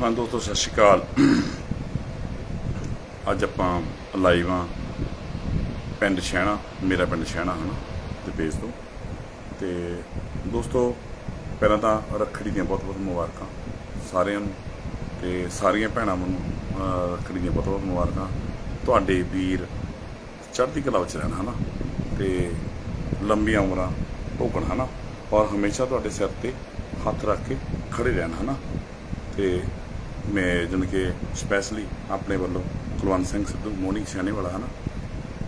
ਹਾਂ ਦੋਸਤੋ ਸਤਿ ਸ਼੍ਰੀ ਅਕਾਲ। ਅੱਜ ਆਪਾਂ ਲਾਈਵ ਆ ਪਿੰਡ ਸ਼ਹਿਣਾ, ਮੇਰਾ ਪਿੰਡ ਸ਼ਹਿਣਾ ਹਨ ਤੇ ਪੇਜ ਤੋਂ। ਤੇ ਦੋਸਤੋ, ਪਹਿਲਾਂ ਤਾਂ ਰੱਖੜੀ ਦੀਆਂ ਬਹੁਤ ਬਹੁਤ ਮੁਬਾਰਕਾਂ ਸਾਰਿਆਂ ਨੂੰ, ਤੇ ਸਾਰੀਆਂ ਭੈਣਾਂ ਨੂੰ ਰੱਖੜੀ ਦੀਆਂ ਬਹੁਤ ਬਹੁਤ ਮੁਬਾਰਕਾਂ। ਤੁਹਾਡੇ ਵੀਰ ਚੜ੍ਹਦੀ ਕਲਾ ਵਿੱਚ ਰਹਿਣ ਹਨਾ, ਤੇ ਲੰਬੀਆਂ ਉਮਰਾਂ ਭੋਗਣ ਹਨਾ, ਔਰ ਹਮੇਸ਼ਾ ਤੁਹਾਡੇ ਸਿਰ ਤੇ ਹੱਥ ਰੱਖ ਕੇ ਖੜੇ ਰਹਿਣ ਹਨਾ। ਤੇ ਮੈਂ ਜਨ ਕਿ ਸਪੈਸ਼ਲੀ ਆਪਣੇ ਵੱਲੋਂ ਕੁਲਵੰਤ ਸਿੰਘ ਸਿੱਧੂ ਮੋਨੀ ਸਿਆਣੇ ਵਾਲਾ, ਹਨਾ?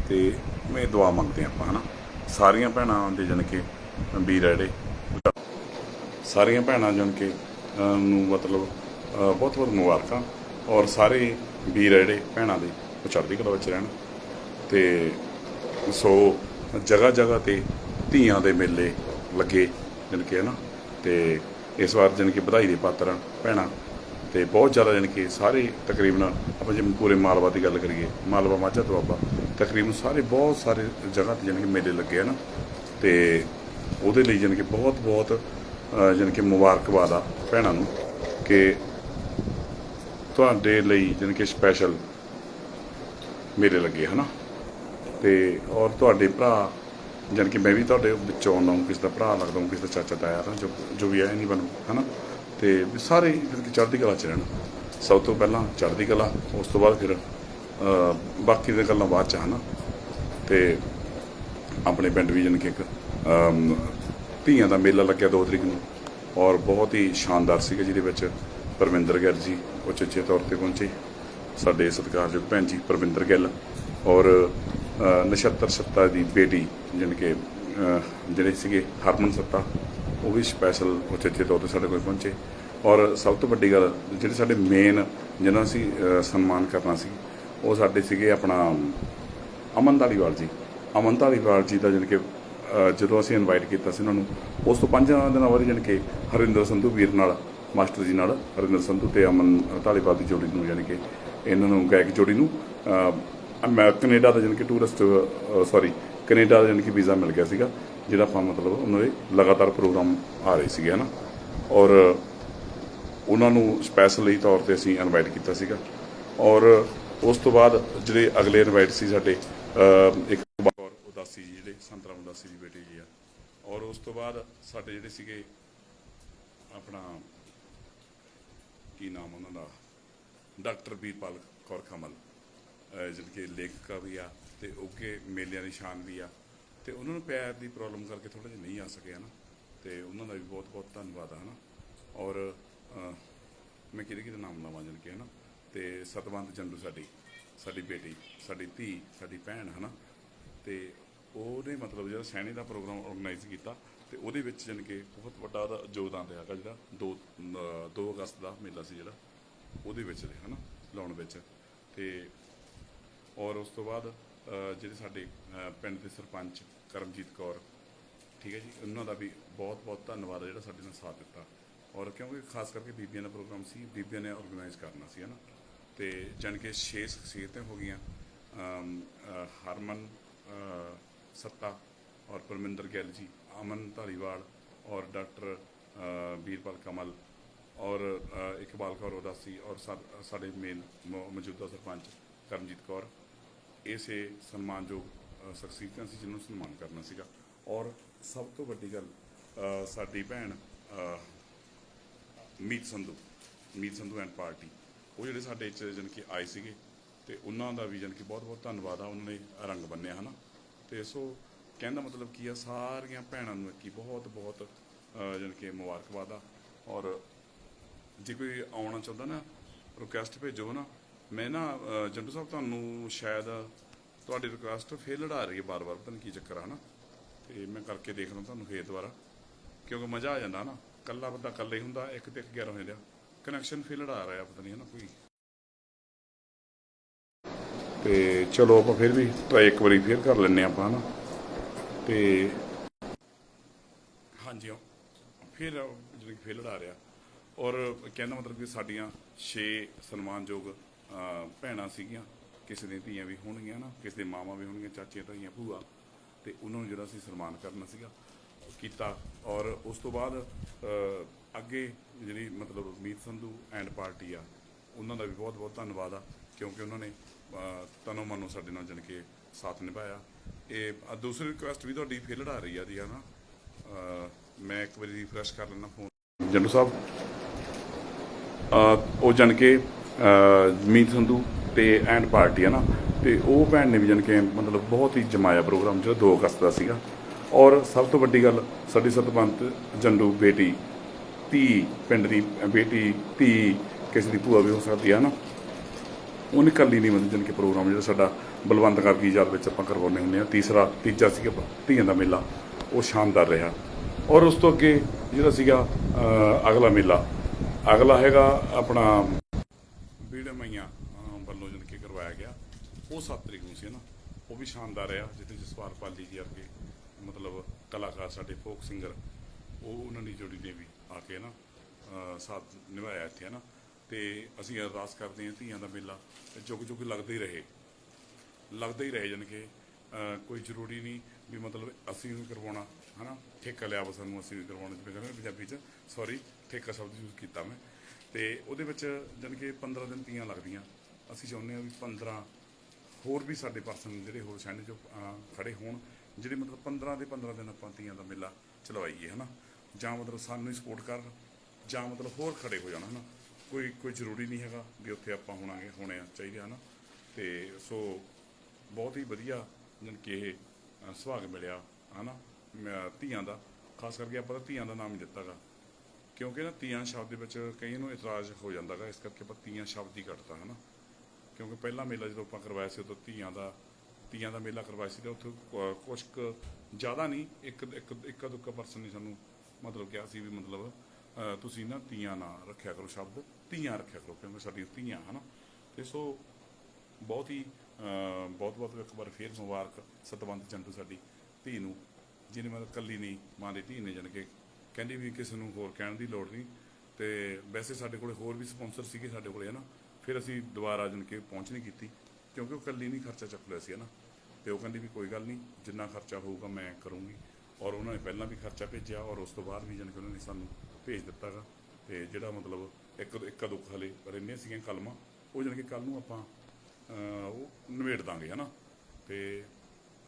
ਤੇ ਮੈਂ ਦੁਆ ਮੰਗਦੇ ਆਪਾਂ, ਹਨਾ? ਸਾਰੀਆਂ ਭੈਣਾਂ ਦੇ ਜਨ ਕਿ ਵੀਰ ਜਿਹੜੇ। ਸਾਰੀਆਂ ਭੈਣਾਂ ਜਨ ਕਿ ਨੂੰ ਮਤਲਬ ਬਹੁਤ ਬਹੁਤ ਮੁਬਾਰਕਾਂ ਔਰ ਸਾਰੇ ਵੀਰ ਜਿਹੜੇ ਭੈਣਾਂ ਦੇ ਉਹ ਚੜ੍ਹਦੀ ਕਲਾ ਵਿੱਚ ਰਹਿਣ। ਤੇ ਸੋ ਜਗ੍ਹਾ ਜਗ੍ਹਾ ਤੇ ਧੀਆਂ ਦੇ ਮੇਲੇ ਲੱਗੇ ਜਨ ਕਿ ਨਾ ਤੇ ਇਸ ਵਾਰ ਜਨ ਕਿ ਵਧਾਈ ਦੇ ਪਾਤਰ ਆ ਭੈਣਾਂ ਤੇ ਬਹੁਤ ਜ਼ਿਆਦਾ ਜਨ ਕਿ ਸਾਰੇ ਤਕਰੀਬਨ ਆਪਾਂ ਜਿਵੇਂ ਪੂਰੇ ਮਾਲਵਾ ਦੀ ਗੱਲ ਕਰੀਏ ਮਾਲਵਾ ਮਾਝਾ ਦੁਆਬਾ ਤਕਰੀਬਨ ਸਾਰੇ ਬਹੁਤ ਸਾਰੇ ਜਗ੍ਹਾ ਤੇ ਜਨ ਕਿ ਮੇਲੇ ਲੱਗੇ ਆ ਨਾ। ਤੇ ਉਹਦੇ ਲਈ ਜਨ ਕਿ ਬਹੁਤ ਬਹੁਤ ਅਹ, ਜਾਣੀ ਕਿ ਮੁਬਾਰਕਬਾਦ ਆ ਭੈਣਾਂ ਨੂੰ ਕਿ ਤੁਹਾਡੇ ਲਈ ਜਾਣੀ ਕਿ ਸਪੈਸ਼ਲ ਮੇਲੇ ਲੱਗੇ ਹਨਾ। ਤੇ ਔਰ ਤੁਹਾਡੇ ਭਰਾ ਜਾਣੀ ਕਿ ਮੈਂ ਵੀ ਤੁਹਾਡੇ ਵਿੱਚੋਂ ਆਉਂਦਾ ਹਾਂ ਕਿਸੇ ਦਾ ਭਰਾ ਲੱਗਦਾ ਕਿਸੇ ਦਾ ਚਾਚਾ ਤਾਇਆ ਨਾ ਜੋ ਜੋ ਵੀ ਹੈ ਨਹੀਂ ਬਣੂ ਹਨਾ। ਤੇ ਸਾਰੇ ਜਾਣੀ ਚੜ੍ਹਦੀ ਕਲਾ ਚ ਰਹਿਣ। ਸਭ ਤੋਂ ਪਹਿਲਾਂ ਚੜ੍ਹਦੀ ਕਲਾ, ਉਸ ਤੋਂ ਬਾਅਦ ਫਿਰ ਬਾਕੀ ਦੀਆਂ ਗੱਲਾਂ ਬਾਅਦ ਚ, ਹਨਾ? ਤੇ ਆਪਣੇ ਪਿੰਡ ਵੀ ਜਾਣੀ ਕਿ ਇੱਕ ਧੀਆਂ ਦਾ ਮੇਲਾ ਲੱਗਿਆ 2 ਤਰੀਕ ਨੂੰ। ਔਰ ਬਹੁਤ ਹੀ ਸ਼ਾਨਦਾਰ ਸੀਗਾ ਜਿਹਦੇ ਵਿੱਚ ਪਰਮਿੰਦਰ ਗਿੱਲ ਜੀ ਉਚੇਚੇ ਤੌਰ ਤੇ ਪਹੁੰਚੇ। ਸਾਡੇ ਸਤਿਕਾਰਯੋਗ ਭੈਣ ਜੀ ਪਰਮਿੰਦਰ ਗਿੱਲ ਔਰ ਨਛੱਤਰ ਸੱਤਾ ਦੀ ਬੇਟੀ ਜਾਣੀ ਕਿ ਜਿਹੜੇ ਸੀਗੇ ਹਰਮਨ ਸੱਤਾ ਉਹ ਵੀ ਸਪੈਸ਼ਲ ਉਚੇਚੇ ਤੌਰ ਤੇ ਸਾਡੇ ਕੋਲ ਪਹੁੰਚੇ। ਔਰ ਸਭ ਤੋਂ ਵੱਡੀ ਗੱਲ ਜਿਹੜੇ ਸਾਡੇ ਮੇਨ ਜਿਹਨਾਂ ਅਸੀਂ ਸਨਮਾਨ ਕਰਨਾ ਸੀ ਉਹ ਸਾਡੇ ਸੀਗੇ ਆਪਣਾ ਅਮਨ ਧਾਲੀਵਾਲ ਜੀ। ਅਮਨ ਧਾਲੀਵਾਲ ਜੀ ਦਾ ਜਾਣੀ ਕਿ ਜਦੋਂ ਅਸੀਂ ਇਨਵਾਈਟ ਕੀਤਾ ਸੀ ਉਹਨਾਂ ਨੂੰ ਉਸ ਤੋਂ ਪੰਜ ਦਿਨਾਂ ਬਾਅਦ ਜਾਣੀ ਕਿ ਹਰਿੰਦਰ ਸੰਧੂ ਵੀਰ ਨਾਲ ਮਾਸਟਰ ਜੀ ਨਾਲ ਹਰਿੰਦਰ ਸੰਧੂ ਤੇ ਅਮਨ ਧਾਲੀਵਾਲ ਦੀ ਜੋੜੀ ਨੂੰ ਜਾਣੀ ਕਿ ਇਹਨਾਂ ਨੂੰ ਗਾਇਕ ਜੋੜੀ ਨੂੰ ਅ, ਕੈਨੇਡਾ ਦਾ ਜਾਣੀ ਕਿ ਟੂਰਿਸਟ ਸੌਰੀ ਕੈਨੇਡਾ ਦਾ ਜਾਣੀ ਕਿ ਵੀਜ਼ਾ ਮਿਲ ਗਿਆ ਸੀਗਾ। ਜਿਹੜਾ ਆਪਾਂ ਮਤਲਬ ਉਹਨਾਂ ਦੇ ਲਗਾਤਾਰ ਪ੍ਰੋਗਰਾਮ ਆ ਰਹੇ ਸੀਗੇ, ਹਨਾ? ਔਰ ਉਹਨਾਂ ਨੂੰ ਸਪੈਸ਼ਲੀ ਤੌਰ ਤੇ ਅਸੀਂ ਇਨਵਾਈਟ ਕੀਤਾ ਸੀਗਾ। ਔਰ ਉਸ ਤੋਂ ਬਾਅਦ ਜਿਹੜੇ ਅਗਲੇ ਇਨਵਾਈਟ ਸੀ ਸਾਡੇ ਇੱਕ ਔਰ ਉਦਾਸੀ ਜੀ, ਜਿਹੜੇ ਸੰਤਰਾਮ ਉਦਾਸੀ ਦੀ ਬੇਟੀ ਜੀ ਆ। ਔਰ ਉਸ ਤੋਂ ਬਾਅਦ ਸਾਡੇ ਜਿਹੜੇ ਸੀਗੇ ਆਪਣਾ ਕੀ ਨਾਮ ਉਹਨਾਂ ਦਾ? ਡਾਕਟਰ ਵੀਰਪਾਲ ਕੌਰ ਖਮਲ ਜਿਹੜੇ ਕਿ ਲੇਖਕਾ ਵੀ ਆ ਤੇ ਉੱਗੇ ਮੇਲਿਆਂ ਦੀ ਸ਼ਾਨ ਵੀ ਆ। ਤੇ ਉਹਨਾਂ ਨੂੰ ਪੈਰ ਦੀ ਪ੍ਰੋਬਲਮ ਕਰਕੇ ਥੋੜਾ ਜਿਹਾ ਨਹੀਂ ਆ ਸਕੇ ਨਾ। ਤੇ ਉਹਨਾਂ ਦਾ ਵੀ ਬਹੁਤ ਬਹੁਤ ਧੰਨਵਾਦ ਆ, ਹਨਾ। ਔਰ ਮੈਂ ਕਿਹਦੇ ਕਿਹਦੇ ਨਾਮ ਲਵਾਂ ਜਨ ਕੇ, ਹਨਾ। ਤੇ ਸਤਵੰਤ ਚੰਦੂ ਸਾਡੀ ਸਾਡੀ ਬੇਟੀ, ਸਾਡੀ ਧੀ, ਸਾਡੀ ਭੈਣ, ਹਨਾ। ਤੇ ਉਹਨੇ ਮਤਲਬ ਜਿਹੜਾ ਸੈਣੀ ਦਾ ਪ੍ਰੋਗਰਾਮ ਆਰਗੇਨਾਈਜ਼ ਕੀਤਾ ਤੇ ਉਹਦੇ ਵਿੱਚ ਜਨ ਕਿ ਬਹੁਤ ਵੱਡਾ ਉਹਦਾ ਯੋਗਦਾਨ ਰਿਹਾ ਜਿਹੜਾ। 2 2 ਅਗਸਤ ਦਾ ਮੇਲਾ ਸੀ ਜਿਹੜਾ। ਉਹਦੇ ਵਿੱਚ ਦੇ ਹਨਾ, ਲਾਉਣ ਵਿੱਚ। ਤੇ, ਔਰ ਉਸ ਤੋਂ ਬਾਅਦ ਜਿਹੜੇ ਸਾਡੇ ਪਿੰਡ ਦੇ ਸਰਪੰਚ ਕਰਮਜੀਤ ਕੌਰ, ਠੀਕ ਹੈ ਜੀ, ਉਹਨਾਂ ਦਾ ਵੀ ਬਹੁਤ ਬਹੁਤ ਧੰਨਵਾਦ ਹੈ ਜਿਹੜਾ ਸਾਡੇ ਨਾਲ ਸਾਥ ਦਿੱਤਾ। ਔਰ ਕਿਉਂਕਿ ਖਾਸ ਕਰਕੇ ਬੀਬੀਆਂ ਦਾ ਪ੍ਰੋਗਰਾਮ ਸੀ, ਬੀਬੀਆਂ ਨੇ ਆਰਗੇਨਾਈਜ਼ ਕਰਨਾ ਸੀ ਹਨਾ ਤੇ ਜਾਣੀ ਕਿ ਛੇ ਸ਼ਖਸੀਅਤਾਂ ਹੋ ਗਈਆਂ ਹਰਮਨ ਸੱਤਾ ਔਰ ਪਰਮਿੰਦਰ ਗਿੱਲ ਜੀ, ਅਮਨ ਧਾਲੀਵਾਲ ਔਰ ਡਾਕਟਰ ਵੀਰਪਾਲ ਕਮਲ ਔਰ ਇਕਬਾਲ ਕੌਰ ਉਦਾਸੀ ਔਰ ਸਾ- ਸਾਡੇ ਮੇਨ ਮੌਜੂਦਾ ਸਰਪੰਚ ਕਰਮਜੀਤ ਕੌਰ। ਇਸੇ ਸਨਮਾਨਯੋਗ ਸ਼ਖਸੀਅਤਾਂ ਸੀ ਜਿਹਨੂੰ ਸਨਮਾਨ ਕਰਨਾ ਸੀਗਾ। ਔਰ ਸਭ ਤੋਂ ਵੱਡੀ ਗੱਲ ਸਾਡੀ ਭੈਣ ਮੀਤ ਸੰਧੂ ਮੀਤ ਸੰਧੂ ਐਂਡ ਪਾਰਟੀ, ਉਹ ਜਿਹੜੇ ਸਾਡੇ ਚ ਜਨ ਕਿ ਆਏ ਸੀਗੇ, ਤੇ ਉਹਨਾਂ ਦਾ ਵੀ ਜਨ ਕਿ ਬਹੁਤ ਬਹੁਤ ਧੰਨਵਾਦ ਆ, ਉਹਨਾਂ ਨੇ ਰੰਗ ਬੰਨਿਆ, ਹਨਾ? ਤੇ ਸੋ ਕਹਿੰਦਾ ਮਤਲਬ ਕੀ ਆ, ਸਾਰੀਆਂ ਭੈਣਾਂ ਨੂੰ ਕੀ ਬਹੁਤ ਬਹੁਤ ਜਨ ਕਿ ਮੁਬਾਰਕਬਾਦ ਆ। ਔਰ ਜੇ ਕੋਈ ਆਉਣਾ ਚਾਹੁੰਦਾ ਨਾ ਰਿਕੁਐਸਟ ਭੇਜੋ ਨਾ ਮੈਂ ਨਾ ਅਹ, ਜੰਟੂ ਸਾਹਿਬ ਤੁਹਾਨੂੰ ਸ਼ਾਇਦ ਤੁਹਾਡੀ ਰਿਕੁਐਸਟ ਫੇਰ ਲੜਾ ਰਹੀ ਹੈ ਬਾਰ-ਬਾਰ ਪਤਾ ਨਹੀਂ ਕੀ ਚੱਕਰ ਆ ਨਾ ਤੇ ਮੈਂ ਕਰਕੇ ਦੇਖ ਲਾਂ ਤੁਹਾਨੂੰ ਫੇਰ ਦੁਬਾਰਾ ਕਿਉਂਕਿ ਮਜ਼ਾ ਆ ਜਾਂਦਾ ਨਾ। ਕੱਲਾ ਬੰਦਾ ਕੱਲਾ ਹੀ ਹੁੰਦਾ ਇੱਕ ਤੇ ਇੱਕ 11 ਹੋ ਜਾਂਦਾ ਕਨੈਕਸ਼ਨ ਫੇਰ ਲੜਾ ਰਿਹਾ ਪਤਾ ਨਹੀਂ ਹੈ ਨਾ ਕੋਈ। ਤੇ ਚਲੋ ਆਪਾਂ ਫਿਰ ਵੀ ਟਰਾਈ ਇੱਕ ਵਾਰੀ ਫੇਰ ਕਰ ਲੈਨੇ ਆਪਾਂ ਹਨਾ? ਤੇ ਹਾਂਜੀ ਹਾਂ। ਫਿਰ ਜਿਹੜੀ ਫੇਰ ਲੜਾ ਰਿਹਾ। ਔਰ ਕਹਿੰਦਾ ਮਤਲਬ ਕਿ ਸਾਡੀਆਂ 6 ਸਨਮਾਨਯੋਗ ਭੈਣਾਂ ਸੀਗੀਆਂ ਕਿਸੇ ਦੀਆਂ ਧੀਆਂ ਵੀ ਹੋਣਗੀਆਂ ਨਾ ਕਿਸੇ ਦੇ ਮਾਵਾਂ ਵੀ ਹੋਣਗੀਆਂ ਚਾਚੇ ਤਾਈਆਂ ਭੂਆ ਤੇ ਉਹਨਾਂ ਨੂੰ ਜਿਹੜਾ ਅਸੀਂ ਸਨਮਾਨ ਕਰਨਾ ਸੀਗਾ ਕੀਤਾ। ਔਰ ਉਸ ਤੋਂ ਬਾਅਦ ਅੱਗੇ ਜਿਹੜੀ ਮਤਲਬ ਮੀਤ ਸੰਧੂ ਐਂਡ ਪਾਰਟੀ ਆ ਉਹਨਾਂ ਦਾ ਵੀ ਬਹੁਤ ਬਹੁਤ ਧੰਨਵਾਦ ਆ ਕਿਉਂਕਿ ਉਹਨਾਂ ਨੇ ਤਨੋ ਮਨੋ ਸਾਡੇ ਨਾਲ ਜਣ ਕੇ ਸਾਥ ਨਿਭਾਇਆ। ਇਹ ਦੂਸਰੀ ਰਿਕੁਐਸਟ ਵੀ ਤੁਹਾਡੀ ਫੇਲਡ ਆ ਰਹੀ ਆ ਦੀ ਹਨਾ? ਅਹ, ਮੈਂ ਇੱਕ ਵਾਰੀ ਰਿਫਰੈਸ਼ ਕਰ ਲੈਣਾ ਫੋਨ। ਜੰਡੂ ਸਾਹਿਬ ਉਹ ਜਨ ਕੇ ਮੀਤ ਸੰਧੂ ਤੇ ਐਂਡ ਪਾਰਟੀ ਹੈ ਨਾ, ਤੇ ਉਹ ਭੈਣ ਨੇ ਵੀ ਜਨ ਕੇ ਮਤਲਬ ਬਹੁਤ ਹੀ ਜਮਾਇਆ ਪ੍ਰੋਗਰਾਮ ਜਿਹੜਾ 2 ਅਗਸਤ ਦਾ ਸੀਗਾ। ਔਰ ਸਭ ਤੋਂ ਵੱਡੀ ਗੱਲ, ਸਾਡੀ ਸਤਬੰਤ ਜੰਡੂ ਬੇਟੀ, ਧੀ ਪਿੰਡ ਦੀ, ਬੇਟੀ, ਧੀ ਕਿਸੇ ਦੀ ਭੂਆ ਵੀ ਹੋ ਸਕਦੀ ਹੈ ਨਾ, ਉਹਨੇ ਕੱਲੀ ਨਹੀਂ ਮਤਲਬ ਜਨ ਕੇ ਪ੍ਰੋਗਰਾਮ ਜਿਹੜਾ ਸਾਡਾ ਬਲਵੰਤ ਕਰ ਯਾਦ ਵਿੱਚ ਆਪਾਂ ਕਰਵਾਉਂਦੇ ਹੁੰਦੇ ਆ ਤੀਸਰਾ, ਤੀਜਾ ਸੀਗਾ ਧੀਆਂ ਦਾ ਮੇਲਾ, ਉਹ ਸ਼ਾਨਦਾਰ ਰਿਹਾ। ਔਰ ਉਸ ਤੋਂ ਅੱਗੇ ਜਿਹੜਾ ਸੀਗਾ ਅਗਲਾ ਮੇਲਾ, ਅਗਲਾ ਹੈਗਾ ਆਪਣਾ ਬੀੜੇ ਮਈਆਂ ਵੱਲੋਂ ਜਨ ਕੇ ਕਰਵਾਇਆ ਗਿਆ, ਉਹ 7 ਤਰੀਕ ਨੂੰ ਸੀ ਨਾ? ਉਹ ਵੀ ਸ਼ਾਨਦਾਰ ਰਿਹਾ, ਜਿੱਥੇ ਜਸਵਾਰ ਪਾਲੀ ਜੀ ਵਰਗੇ, ਮਤਲਬ ਕਲਾਕਾਰ ਸਾਡੇ ਫੋਕ ਸਿੰਗਰ ਉਹ ਉਹਨਾਂ ਦੀ ਜੋੜੀ ਨੇ ਵੀ ਆ ਕੇ ਨਾ ਸਾਥ ਨਿਭਾਇਆ ਇੱਥੇ, ਹੈ ਨਾ? ਤੇ ਅਸੀਂ ਅਰਦਾਸ ਕਰਦੇ ਹਾਂ ਧੀਆਂ ਦਾ ਮੇਲਾ ਜੁਗ ਜੁਗ ਲੱਗਦਾ ਹੀ ਰਹੇ। ਲੱਗਦਾ ਹੀ ਰਹੇ, ਜਾਣੀ ਕਿ ਕੋਈ ਜ਼ਰੂਰੀ ਨਹੀਂ ਵੀ ਮਤਲਬ ਅਸੀਂ ਵੀ ਕਰਵਾਉਣਾ ਹਨਾ ਠੇਕਾ ਲਿਆ ਵਾ ਸਾਨੂੰ, ਅਸੀਂ ਵੀ ਕਰਵਾਉਣਾ, ਜਿਵੇਂ ਕਹਿੰਦੇ ਪੰਜਾਬੀ ਚ ਸੌਰੀ ਠੇਕਾ ਸ਼ਬਦ ਯੂਜ਼ ਕੀਤਾ ਮੈਂ। ਤੇ ਉਹਦੇ ਵਿੱਚ ਜਾਣੀ ਕਿ 15 ਦਿਨ ਤੀਆਂ ਲੱਗਦੀਆਂ। ਅਸੀਂ ਚਾਹੁੰਦੇ ਹਾਂ ਵੀ 15 ਹੋਰ ਵੀ ਸਾਡੇ ਪਰਸਨ ਜਿਹੜੇ ਹੋਰ ਸੈਂਡ ਜੋ ਅਹ, ਖੜੇ ਹੋਣ ਜਿਹੜੇ ਮਤਲਬ 15 ਦੇ 15 ਦਿਨ ਆਪਾਂ ਤੀਆਂ ਦਾ ਮੇਲਾ ਚਲਵਾਈਏ ਹਨਾ? ਜਾਂ ਮਤਲਬ ਸਾਨੂੰ ਹੀ ਸਪੋਰਟ ਕਰਨ ਜਾਂ ਮਤਲਬ ਹੋਰ ਖੜੇ ਹੋ ਜਾਣ ਹਨਾ? ਕੋਈ ਕੋਈ ਜ਼ਰੂਰੀ ਨਹੀਂ ਹੈਗਾ ਵੀ ਉੱਥੇ ਆਪਾਂ ਹੋਣਾਗੇ ਹੋਣੇ ਆ ਚਾਹੀਦੇ ਹਨਾ? ਤੇ ਸੋ ਬਹੁਤ ਹੀ ਵਧੀਆ ਜਨ ਕਿ ਇਹ ਸੁਹਾਗ ਮਿਲਿਆ ਹਨਾ? ਮੈਂ- ਧੀਆਂ ਦਾ ਖਾਸ ਕਰਕੇ ਆਪਾਂ ਤਾਂ ਧੀਆਂ ਦਾ ਨਾਮ ਹੀ ਦਿੱਤਾਗਾ ਕਿਉਂਕਿ ਨਾ ਧੀਆਂ ਸ਼ਬਦ ਦੇ ਵਿੱਚ ਕਈ ਨੂੰ ਇਤਰਾਜ਼ ਹੋ ਜਾਂਦਾ ਜਾਂਦਾਗਾ ਇਸ ਕਰਕੇ ਆਪਾਂ ਤੀਆਂ ਸ਼ਬਦ ਹੀ ਕੱਟਦਾ ਹਨਾ? ਕਿਉਂਕਿ ਪਹਿਲਾ ਮੇਲਾ ਜਦੋਂ ਆਪਾਂ ਕਰਵਾਇਆ ਸੀ, ਉਦੋਂ ਧੀਆਂ ਦਾ, ਤੀਆਂ ਦਾ ਮੇਲਾ ਕਰਵਾਇਆ ਸੀ, ਤੇ ਉੱਥੇ ਕੁ- ਕੁਛ ਕੁ ਜ਼ਿਆਦਾ ਨਹੀਂ, ਇੱਕ ਇੱਕ ਇੱਕ ਦੁੱਕਾ ਪਰਸਨ ਨੇ ਸਾਨੂੰ ਮਤਲਬ ਕਿਹਾ ਸੀ ਵੀ ਮਤਲਬ ਤੁਸੀਂ ਨਾ ਤੀਆਂ ਨਾ ਰੱਖਿਆ ਕਰੋ ਸ਼ਬਦ ਧੀਆਂ ਰੱਖਿਆ ਕਰੋ, ਕਿਉਂਕਿ ਸਾਡੀਆਂ ਧੀਆਂ ਹਨਾ? ਤੇ ਸੋ ਬਹੁਤ ਹੀ ਬਹੁਤ ਬਹੁਤ ਇੱਕ ਵਾਰ ਫੇਰ ਮੁਬਾਰਕ ਸਤਵੰਤ ਚੰਦੂ ਸਾਡੀ ਧੀ ਨੂੰ, ਜਿਹਨੇ ਮਤਲਬ ਕੱਲੀ ਨਹੀਂ, ਮਾਂ ਦੀ ਧੀ ਨੇ ਜਨ ਕੇ ਕਹਿੰਦੀ ਵੀ ਕਿਸੇ ਨੂੰ ਹੋਰ ਕਹਿਣ ਦੀ ਲੋੜ ਨਹੀਂ। ਤੇ ਵੈਸੇ ਸਾਡੇ ਕੋਲੇ ਹੋਰ ਵੀ ਸਪਾਂਸਰ ਸੀਗੇ ਸਾਡੇ ਕੋਲੇ, ਹਨਾ। ਫਿਰ ਅਸੀਂ ਦੁਬਾਰਾ ਜਨ ਕੇ ਪਹੁੰਚ ਨਹੀਂ ਕੀਤੀ, ਕਿਉਂਕਿ ਉਹ ਕੱਲੀ ਨਹੀਂ ਖਰਚਾ ਚੱਕ ਲਿਆ ਸੀ, ਹਨਾ। ਤੇ ਉਹ ਕਹਿੰਦੀ ਵੀ ਕੋਈ ਗੱਲ ਨਹੀਂ, ਜਿੰਨਾ ਖਰਚਾ ਹੋਊਗਾ ਮੈਂ ਕਰੂੰਗੀ। ਔਰ ਉਹਨਾਂ ਨੇ ਪਹਿਲਾਂ ਵੀ ਖਰਚਾ ਭੇਜਿਆ, ਔਰ ਉਸ ਤੋਂ ਬਾਅਦ ਵੀ ਜਨ ਕੇ ਉਹਨਾਂ ਨੇ ਸਾਨੂੰ ਭੇਜ ਦਿੱਤਾਗਾ। ਤੇ ਜਿਹੜਾ ਮਤਲਬ ਇੱਕ ਇੱਕ ਦੁੱਖ ਹਲੇ ਰਹਿੰਦੀਆਂ ਸੀਗੀਆਂ ਕਲਮਾਂ, ਉਹ ਜਨ ਕੇ ਕੱਲ ਨੂੰ ਆਪਾਂ ਉਹ ਨਿਬੇੜ ਦਾਂਗੇ, ਹਨਾ। ਤੇ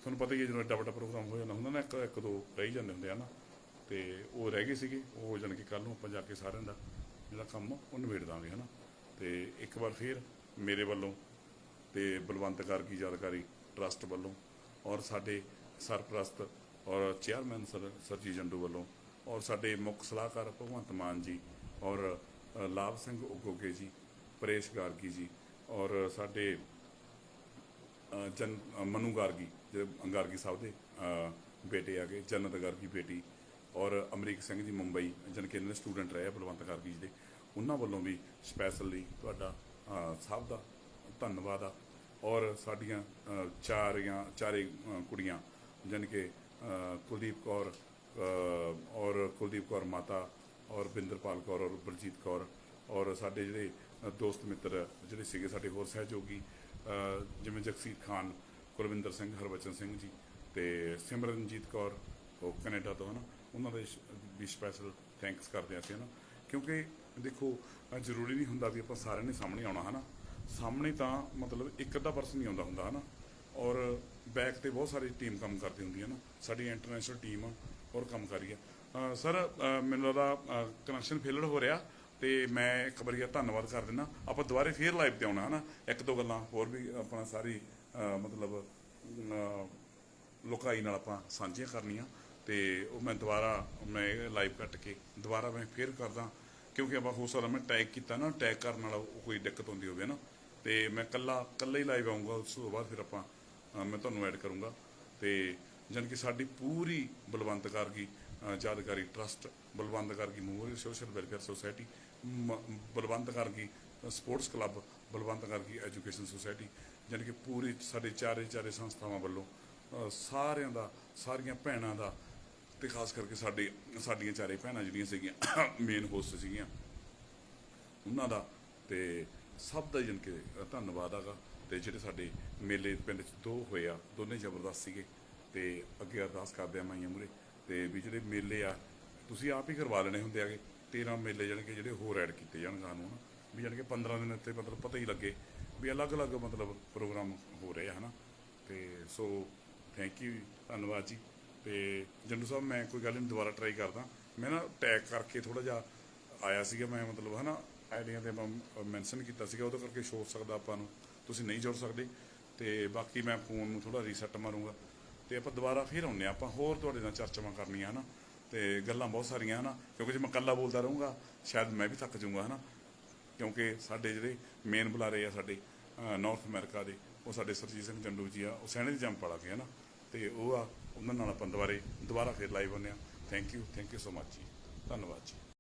ਤੁਹਾਨੂੰ ਪਤਾ ਹੀ ਹੈ ਜਦੋਂ ਐਡਾ ਵੱਡਾ ਪ੍ਰੋਗਰਾਮ ਹੋ ਜਾਂਦਾ ਹੁੰਦਾ ਨਾ, ਇੱਕ ਇੱਕ, ਦੋ ਰਹਿ ਜਾਂਦੇ ਹੁੰਦੇ ਆ ਨਾ ਤੇ ਉਹ ਰਹਿ ਗਏ ਸੀਗੇ ਉਹ ਜਾਣੀ ਕਿ ਕੱਲ ਨੂੰ ਆਪਾਂ ਜਾ ਕੇ ਸਾਰਿਆਂ ਦਾ ਜਿਹੜਾ ਕੰਮ ਉਹ ਨਿਬੇੜ ਦਾਂਗੇ ਹਨਾ। ਤੇ ਇੱਕ ਵਾਰ ਫੇਰ ਮੇਰੇ ਵੱਲੋਂ ਤੇ ਬਲਵੰਤ ਗਾਰਗੀ ਯਾਦਗਾਰੀ ਟਰਸਟ ਵੱਲੋਂ ਔਰ ਸਾਡੇ ਸਰਪ੍ਰਸਤ ਔਰ ਚੇਅਰਮੈਨ ਸਰ ਸਰਜੀ ਜੰਡੂ ਵੱਲੋਂ ਔਰ ਸਾਡੇ ਮੁੱਖ ਸਲਾਹਕਾਰ ਭਗਵੰਤ ਮਾਨ ਜੀ ਔਰ ਲਾਭ ਸਿੰਘ ਉਗੋਗੇ ਜੀ ਪਰੇਸ਼ ਗਾਰਗੀ ਜੀ ਔਰ ਸਾਡੇ ਅ, ਜਨ ਮਨੂ ਗਾਰਗੀ ਜਿਹੜੇ ਗਾਰਗੀ ਸਾਹਿਬ ਦੇ ਅ, ਬੇਟੇ ਆਗੇ ਜਨਤ ਗਾਰਗੀ ਬੇਟੀ ਔਰ ਅਮਰੀਕ ਸਿੰਘ ਜੀ ਮੁੰਬਈ ਜਨ ਕੇ ਇਹਨਾਂ ਸਟੂਡੈਂਟ ਰਹੇ ਆ ਬਲਵੰਤ ਗਾਰਗੀ ਜੀ ਦੇ ਉਹਨਾਂ ਵੱਲੋਂ ਵੀ ਸਪੈਸ਼ਲੀ ਤੁਹਾਡਾ ਸਭ ਦਾ ਧੰਨਵਾਦ ਆ। ਔਰ ਸਾਡੀਆਂ ਅ, ਚਾਰ ਜਾਂ ਚਾਰੇ ਕੁੜੀਆਂ ਜਨ ਕਿ ਕੁਲਦੀਪ ਕੌਰ ਔਰ ਕੁਲਦੀਪ ਕੌਰ ਮਾਤਾ ਔਰ ਬਿੰਦਰਪਾਲ ਕੌਰ ਔਰ ਬਲਜੀਤ ਕੌਰ ਔਰ ਸਾਡੇ ਜਿਹੜੇ ਦੋਸਤ ਮਿੱਤਰ ਜਿਹੜੇ ਸੀਗੇ ਸਾਡੇ ਹੋਰ ਸਹਿਯੋਗੀ ਜਿਵੇਂ ਜਗਸੀਰ ਖਾਨ ਕੁਲਵਿੰਦਰ ਸਿੰਘ ਹਰਬਚਨ ਸਿੰਘ ਜੀ ਤੇ ਸਿਮਰਨਜੀਤ ਕੌਰ ਉਹ ਕੈਨੇਡਾ ਤੋਂ ਹਨਾ। ਉਹਨਾਂ ਦੇ ਵੀ ਸਪੈਸ਼ਲ ਥੈਂਕਸ ਕਰਦੇ ਹਾਂ ਅਸੀਂ ਨਾ? ਕਿਉਂਕਿ ਦੇਖੋ ਜ਼ਰੂਰੀ ਨਹੀਂ ਹੁੰਦਾ ਵੀ ਆਪਾਂ ਸਾਰਿਆਂ ਨੇ ਸਾਹਮਣੇ ਆਉਣਾ ਹਨਾ ਸਾਹਮਣੇ ਤਾਂ ਮਤਲਬ ਇੱਕ ਅੱਧਾ ਪਰਸਨ ਹੀ ਆਉਂਦਾ ਹੁੰਦਾ ਹਨਾ ਔਰ ਬੈਕ ਤੇ ਬਹੁਤ ਸਾਰੀ ਟੀਮ ਕੰਮ ਕਰਦੀ ਹੁੰਦੀ ਹੈ ਨਾ? ਸਾਡੀ ਇੰਟਰਨੈਸ਼ਨਲ ਟੀਮ ਆ ਔਰ ਕੰਮ ਕਰ ਰਹੀ ਹੈ। ਸਰ ਮੈਨੂੰ ਲੱਗਦਾ ਕਨੈਕਸ਼ਨ ਫੇਲਡ ਹੋ ਰਿਹਾ ਤੇ ਮੈਂ ਇੱਕ ਵਾਰੀ ਧੰਨਵਾਦ ਕਰ ਦਿੰਦਾ। ਆਪਾਂ ਦੁਬਾਰੇ ਫੇਰ ਲਾਈਵ ਤੇ ਆਉਣਾ ਹਨਾ ਇੱਕ ਦੋ ਗੱਲਾਂ ਹੋਰ ਵੀ ਆਪਣਾ ਸਾਰੀ ਮਤਲਬ ਅ, ਲੋਕਾਈ ਨਾਲ ਆਪਾਂ ਸਾਂਝੀਆਂ ਕਰਨੀਆਂ। ਤੇ ਉਹ ਮੈਂ ਦੁਬਾਰਾ, ਮੈਂ ਲਾਈਵ ਕੱਟ ਕੇ ਦੁਬਾਰਾ ਮੈਂ ਫੇਰ ਕਰਦਾ, ਕਿਉਂਕਿ ਆਪਾਂ ਹੋ ਸਕਦਾ ਮੈਂ ਟੈਗ ਕੀਤਾ ਨਾ ਟੈਗ ਕਰਨ ਨਾਲ ਉਹ ਕੋਈ ਦਿੱਕਤ ਹੁੰਦੀ ਹੋਵੇ ਨਾ। ਤੇ ਮੈਂ ਕੱਲਾ ਕੱਲਾ ਹੀ ਲਾਈਵ ਆਉਂਗਾ ਉਸ ਤੋਂ ਬਾਅਦ ਫਿਰ ਆਪਾਂ ਮੈਂ ਤੁਹਾਨੂੰ ਐਡ ਕਰੂੰਗਾ। ਤੇ ਜਾਣੀ ਕਿ ਸਾਡੀ ਪੂਰੀ ਬਲਵੰਤ ਗਾਰਗੀ ਯਾਦਗਾਰੀ trust Balwant Gargi memorial social welfare society ਮ- Balwant Gargi sports club Balwant Gargi education society ਜਾਣੀ ਕਿ ਪੂਰੀ ਸਾਡੇ ਚਾਰੇ ਚਾਰੇ ਸੰਸਥਾਵਾਂ ਵੱਲੋਂ ਸਾਰਿਆਂ ਦਾ, ਸਾਰੀਆਂ ਭੈਣਾਂ ਦਾ ਤੇ ਖਾਸ ਕਰਕੇ ਸਾਡੇ, ਸਾਡੀਆਂ ਚਾਰੇ ਭੈਣਾਂ ਜਿਹੜੀਆਂ ਸੀਗੀਆਂ ਮੇਨ ਹੋਸਟ ਸੀਗੀਆਂ, ਉਹਨਾਂ ਦਾ ਤੇ ਸਭ ਦਾ ਜਨ ਕੇ ਧੰਨਵਾਦ ਹੈਗਾ। ਤੇ ਜਿਹੜੇ ਸਾਡੇ ਮੇਲੇ ਪਿੰਡ 'ਚ ਦੋ ਹੋਏ ਆ, ਦੋਨੇ ਜ਼ਬਰਦਸਤ ਸੀਗੇ। ਤੇ ਅੱਗੇ ਅਰਦਾਸ ਕਰਦੇ ਆ ਮਾਈਆਂ ਮੂਰੇ ਤੇ ਵੀ ਜਿਹੜੇ ਮੇਲੇ ਆ, ਤੁਸੀਂ ਆਪ ਹੀ ਕਰਵਾ ਲੈਣੇ ਹੁੰਦੇ ਆਗੇ। 13 ਮੇਲੇ ਜਾਣੀ ਕਿ ਜਿਹੜੇ ਹੋਰ ਐਡ ਕੀਤੇ ਜਾਣ ਸਾਨੂੰ ਹਨਾ ਵੀ ਜਾਣੀ ਕਿ 15 ਦਿਨ ਇੱਥੇ ਮਤਲਬ ਪਤਾ ਹੀ ਲੱਗੇ ਵੀ ਅਲੱਗ-ਅਲੱਗ ਮਤਲਬ ਪ੍ਰੋਗਰਾਮ ਹੋ ਰਹੇ ਆ, ਹਨਾ। ਤੇ ਸੋ ਥੈਂਕ ਯੂ ਧੰਨਵਾਦ ਜੀ। ਤੇ ਜੰਡੂ ਸਾਹਿਬ, ਮੈਂ ਕੋਈ ਗੱਲ ਨਹੀਂ ਦੁਬਾਰਾ ਟਰਾਈ ਕਰਦਾ। ਮੈਂ ਨਾ ਟੈਗ ਕਰਕੇ ਥੋੜਾ ਜਿਹਾ ਆਇਆ ਸੀਗਾ, ਮੈਂ ਮਤਲਬ ਹਨਾ ਆਈਡੀਆਂ ਤੇ ਮੈਂ ਮੈਂਸ਼ਨ ਕੀਤਾ ਸੀਗਾ, ਉਹਦੇ ਕਰਕੇ ਸ਼ੋਰ ਸਕਦਾ ਆਪਾਂ ਨੂੰ। ਤੁਸੀਂ ਨਹੀਂ ਜੁੜ ਸਕਦੇ। ਤੇ ਬਾਕੀ ਮੈਂ ਫੋਨ ਨੂੰ ਥੋੜਾ ਰੀਸੈਟ ਮਾਰੂੰਗਾ। ਤੇ ਆਪਾਂ ਦੁਬਾਰਾ ਫੇਰ ਆਉਂਦੇ ਹਾਂ। ਆਪਾਂ ਹੋਰ ਤੁਹਾਡੇ ਨਾਲ ਚਰਚਾਵਾਂ ਕਰਨੀਆਂ, ਹਨਾ। ਤੇ ਗੱਲਾਂ ਬਹੁਤ ਸਾਰੀਆਂ, ਹਨਾ। ਕਿਉਂਕਿ ਜੇ ਮੈਂ ਇਕੱਲਾ ਬੋਲਦਾ ਰਹੂੰਗਾ, ਸ਼ਾਇਦ ਮੈਂ ਵੀ ਥੱਕ ਜਾਊਂਗਾ, ਹਨਾ। ਕਿਉਂਕਿ ਸਾਡੇ ਜਿਹੜੇ ਮੇਨ ਬੁਲਾਰੇ ਆ ਸਾਡੇ ਨਾਰਥ ਅਮਰੀਕਾ ਦੇ, ਉਹ ਸਾਡੇ ਸਰਜੀਤ ਸਿੰਘ ਜੰਡੂ ਜੀ ਆ, ਉਹ ਸੈਣੇ ਦੀ ਜੰਮ ਪੜਾ ਕੇ ਹਨਾ। ਤੇ ਉਹ ਆ ਉਹਨਾਂ ਨਾਲ ਆਪਾਂ ਦੁਬਾਰੇ ਦੁਬਾਰਾ ਫਿਰ ਲਾਈਵ ਹੁੰਦੇ ਆ thank you thank you so much ਜੀ। ਧੰਨਵਾਦ ਜੀ।